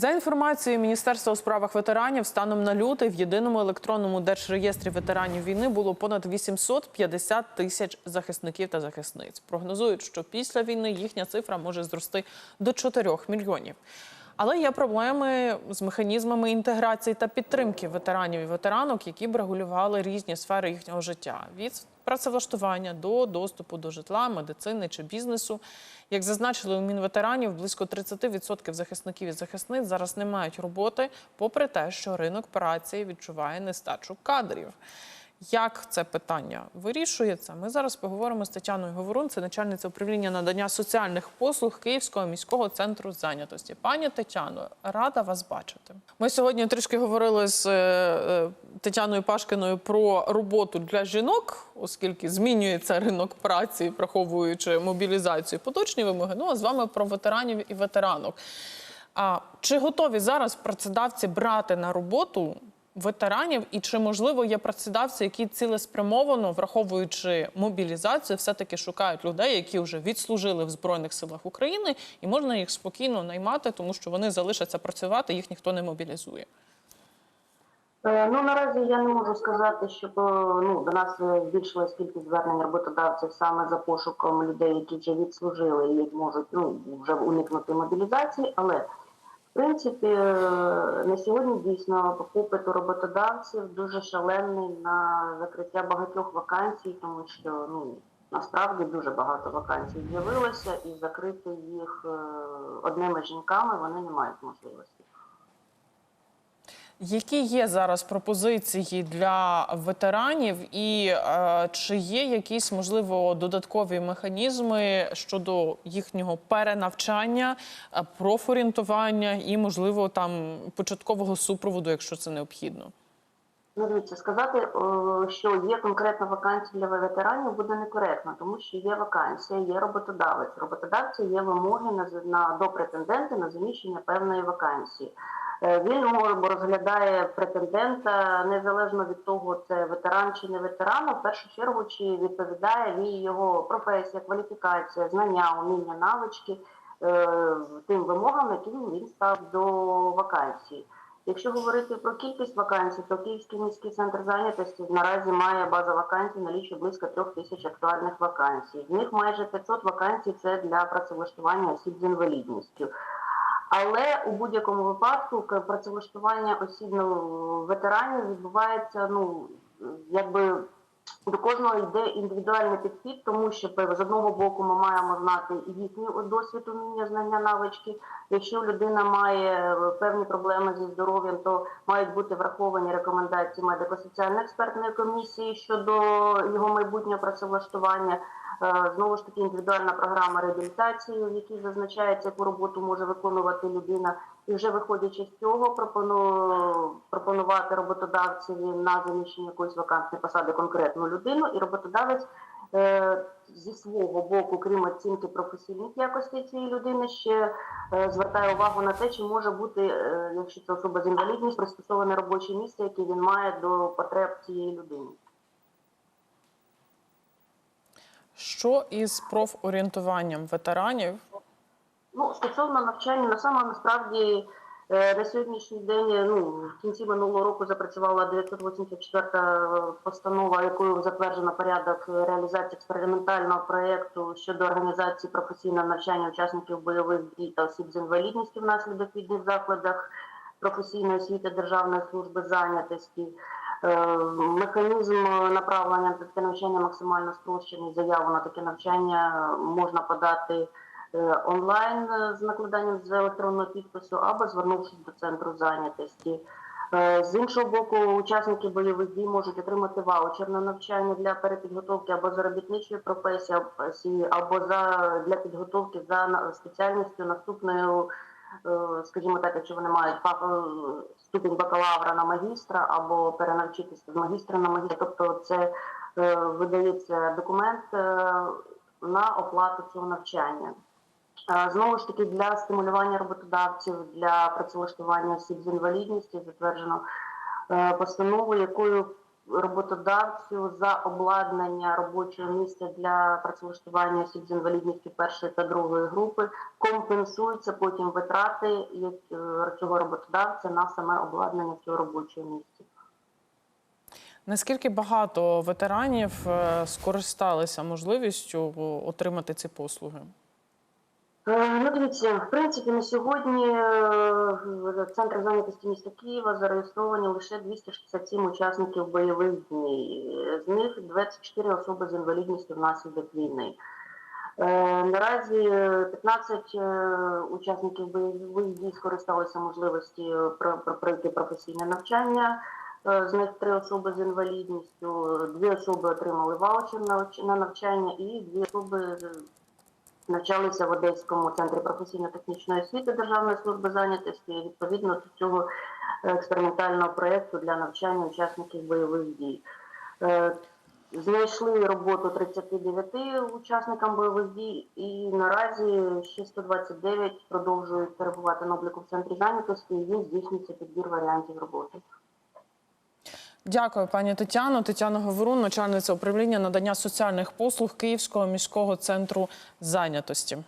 За інформацією Міністерства у справах ветеранів, станом на лютий в єдиному електронному держреєстрі ветеранів війни було понад 850 тисяч захисників та захисниць. Прогнозують, що після війни їхня цифра може зрости до 4 мільйонів. Але є проблеми з механізмами інтеграції та підтримки ветеранів і ветеранок, які б регулювали різні сфери їхнього життя від працевлаштування до доступу до житла, медицини чи бізнесу. Як зазначили у Мінветеранів, близько 30% захисників і захисниць зараз не мають роботи, попри те, що ринок праці відчуває нестачу кадрів. Як це питання вирішується? Ми зараз поговоримо з Тетяною Говорун, це начальниця управління надання соціальних послуг Київського міського центру зайнятості. Пані Тетяно, рада вас бачити. Ми сьогодні трішки говорили з е, е, Тетяною Пашкиною про роботу для жінок, оскільки змінюється ринок праці, враховуючи мобілізацію, поточні вимоги. Ну а з вами про ветеранів і ветеранок. А чи готові зараз працедавці брати на роботу ветеранів, і чи можливо є працедавці, які цілеспрямовано, враховуючи мобілізацію, все-таки шукають людей, які вже відслужили в збройних силах України, і можна їх спокійно наймати, тому що вони залишаться працювати, їх ніхто не мобілізує. Е, Ну наразі я не можу сказати, щоб е, ну до нас е, збільшилась кількість звернень роботодавців саме за пошуком людей, які вже відслужили і можуть ну вже уникнути мобілізації. Але принципі е, на сьогодні дійсно попит у роботодавців дуже шалений на закриття багатьох вакансій, тому що ну насправді дуже багато вакансій з'явилося, і закрити їх е, одними жінками вони не мають можливості. Які є зараз пропозиції для ветеранів, і е, чи є якісь можливо додаткові механізми щодо їхнього перенавчання, е, профорієнтування і, можливо, там початкового супроводу, якщо це необхідно? Ну, дивіться, сказати, що є конкретна вакансія для ветеранів, буде некоректно, тому що є вакансія, є роботодавець. Роботодавця є вимоги на, на до претендента на заміщення певної вакансії. Е, Він розглядає претендента незалежно від того, це ветеран чи не ветеран, в першу чергу чи відповідає він його професія, кваліфікація, знання, уміння, навички е, тим вимогам, яким він став до вакансії. Якщо говорити про кількість вакансій, то Київський міський центр зайнятості наразі має база вакансій налічує близько трьох тисяч актуальних вакансій. З них майже 500 вакансій це для працевлаштування осіб з інвалідністю. Але у будь-якому випадку працевлаштування осіб ну, ветеранів відбувається ну якби до кожного йде індивідуальний підхід, тому що з одного боку ми маємо знати і їхній досвід, уміння, знання, навички. Якщо людина має е, певні проблеми зі здоров'ям, то мають бути враховані рекомендації медико-соціальної експертної комісії щодо його майбутнього працевлаштування. Е, Знову ж таки, індивідуальна програма реабілітації, в якій зазначається, яку роботу може виконувати людина, і вже виходячи з цього, пропоную пропонувати роботодавцеві на заміщення якоїсь вакантної посади конкретну людину, і роботодавець е, зі свого боку, крім оцінки професійних якостей цієї людини, ще е, звертає увагу на те, чи може бути, якщо це особа з інвалідністю, пристосоване робоче місце, яке він має до потреб цієї людини. Що із профорієнтуванням ветеранів? Ну, стосовно навчання, на саме насправді е, на сьогоднішній день, е, ну, в кінці минулого року запрацювала 984 постанова, якою затверджено порядок реалізації експериментального проєкту щодо організації професійного навчання учасників бойових дій та осіб з інвалідністю внаслідок війни в закладах професійної освіти Державної служби зайнятості. Е, Механізм направлення на таке навчання максимально спрощений. Заяву на таке навчання можна подати е, онлайн е, з накладанням з електронного підпису або звернувшись до центру зайнятості. З іншого боку, учасники бойових дій можуть отримати ваучер на навчання для перепідготовки або заробітничої професії, або за для підготовки за спеціальністю наступною, е, скажімо так, якщо вони мають е, ступінь бакалавра на магістра або перенавчитися з магістра на магістра. Тобто, це е, видається документ е, на оплату цього навчання. Е, Знову ж таки, для стимулювання роботодавців для працевлаштування осіб з інвалідністю затверджено е, постанову, якою роботодавцю за обладнання робочого місця для працевлаштування осіб з інвалідністю першої та другої групи компенсуються потім витрати е, цього роботодавця на саме обладнання цього робочого місця. Наскільки багато ветеранів е, скористалися можливістю отримати ці послуги? Е, Ну, дивіться, в принципі, на сьогодні е, в центрі зайнятості міста Києва зареєстровані лише 267 учасників бойових дій. З них 24 особи з інвалідністю внаслідок війни. Е, Наразі 15 е, учасників бойових дій скористалися можливості про- про- пройти професійне навчання. З них три особи з інвалідністю, дві особи отримали ваучер на навчання, і дві особи навчалися в Одеському центрі професійно-технічної освіти Державної служби зайнятості відповідно до цього е, експериментального проєкту для навчання учасників бойових дій. Е, Знайшли роботу 39 учасникам бойових дій, і наразі ще 129 продовжують перебувати на обліку в центрі зайнятості. І їм здійснюється підбір варіантів роботи. Дякую, пані Тетяно. Тетяна Говорун, начальниця управління надання соціальних послуг Київського міського центру зайнятості.